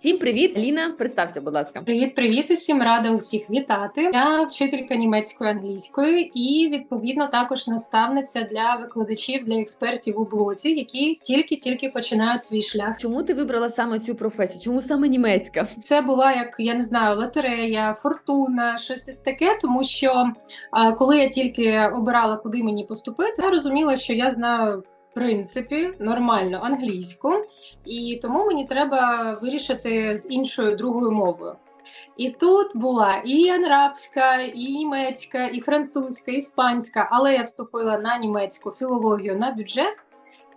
Всім привіт, Ліна. Представся, будь ласка. Привіт, привіт усім рада усіх вітати. Я вчителька німецької англійської і відповідно також наставниця для викладачів для експертів у блоці, які тільки-тільки починають свій шлях. Чому ти вибрала саме цю професію? Чому саме німецька? Це була як я не знаю, лотерея, фортуна, щось із таке, тому що а, коли я тільки обирала, куди мені поступити, я розуміла, що я знаю. Принципі, нормально англійську, і тому мені треба вирішити з іншою другою мовою. І тут була і арабська, і німецька, і французька, і іспанська, але я вступила на німецьку філологію на бюджет.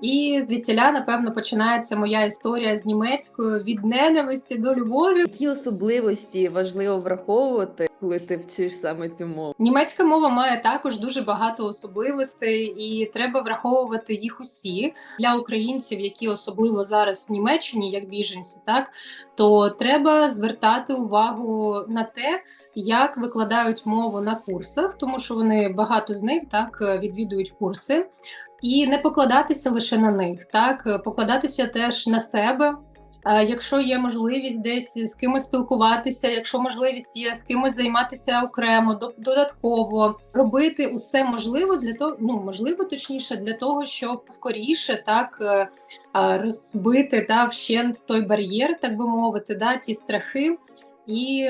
І звідтіля, напевно, починається моя історія з німецькою від ненависті до любові. Які особливості важливо враховувати, коли ти вчиш саме цю мову? Німецька мова має також дуже багато особливостей, і треба враховувати їх усі для українців, які особливо зараз в Німеччині, як біженці, так то треба звертати увагу на те. Як викладають мову на курсах, тому що вони багато з них так відвідують курси, і не покладатися лише на них, так покладатися теж на себе. Якщо є можливість десь з кимось спілкуватися, якщо можливість є з кимось займатися окремо, до- додатково робити усе можливо для того, ну можливо, точніше, для того, щоб скоріше так е, розбити да, вщент той бар'єр, так би мовити, да, ті страхи, і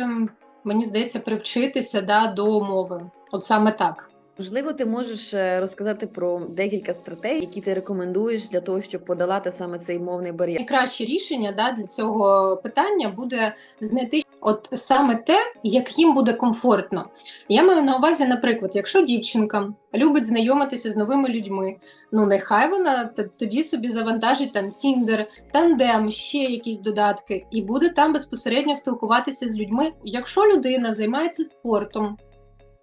мені здається, привчитися да, до мови. От саме так. Можливо, ти можеш е, розказати про декілька стратегій, які ти рекомендуєш для того, щоб подолати саме цей мовний бар'єр. найкраще рішення да, для цього питання буде знайти от саме те, як їм буде комфортно. Я маю на увазі, наприклад, якщо дівчинка любить знайомитися з новими людьми, ну нехай вона тоді собі завантажить там Tinder, тандем, ще якісь додатки, і буде там безпосередньо спілкуватися з людьми. Якщо людина займається спортом.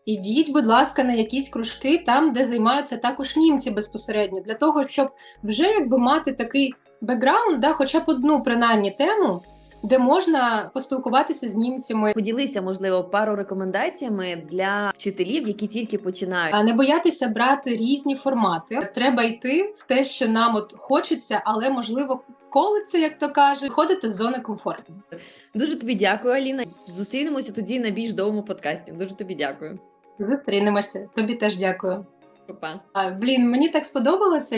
Ідіть, будь ласка, на якісь кружки там, де займаються також німці безпосередньо, для того, щоб вже якби мати такий бекграунд, да, хоча б одну принаймні тему, де можна поспілкуватися з німцями, Поділися, можливо, пару рекомендаціями для вчителів, які тільки починають. а не боятися брати різні формати. Треба йти в те, що нам от хочеться, але можливо колиться, як то каже, ходити з зони комфорту. Дуже тобі дякую, Аліна. Зустрінемося тоді на більш довгому подкасті. Дуже тобі дякую. Зустрінемося. Тобі теж дякую. Па-па. А, блін, мені так сподобалося.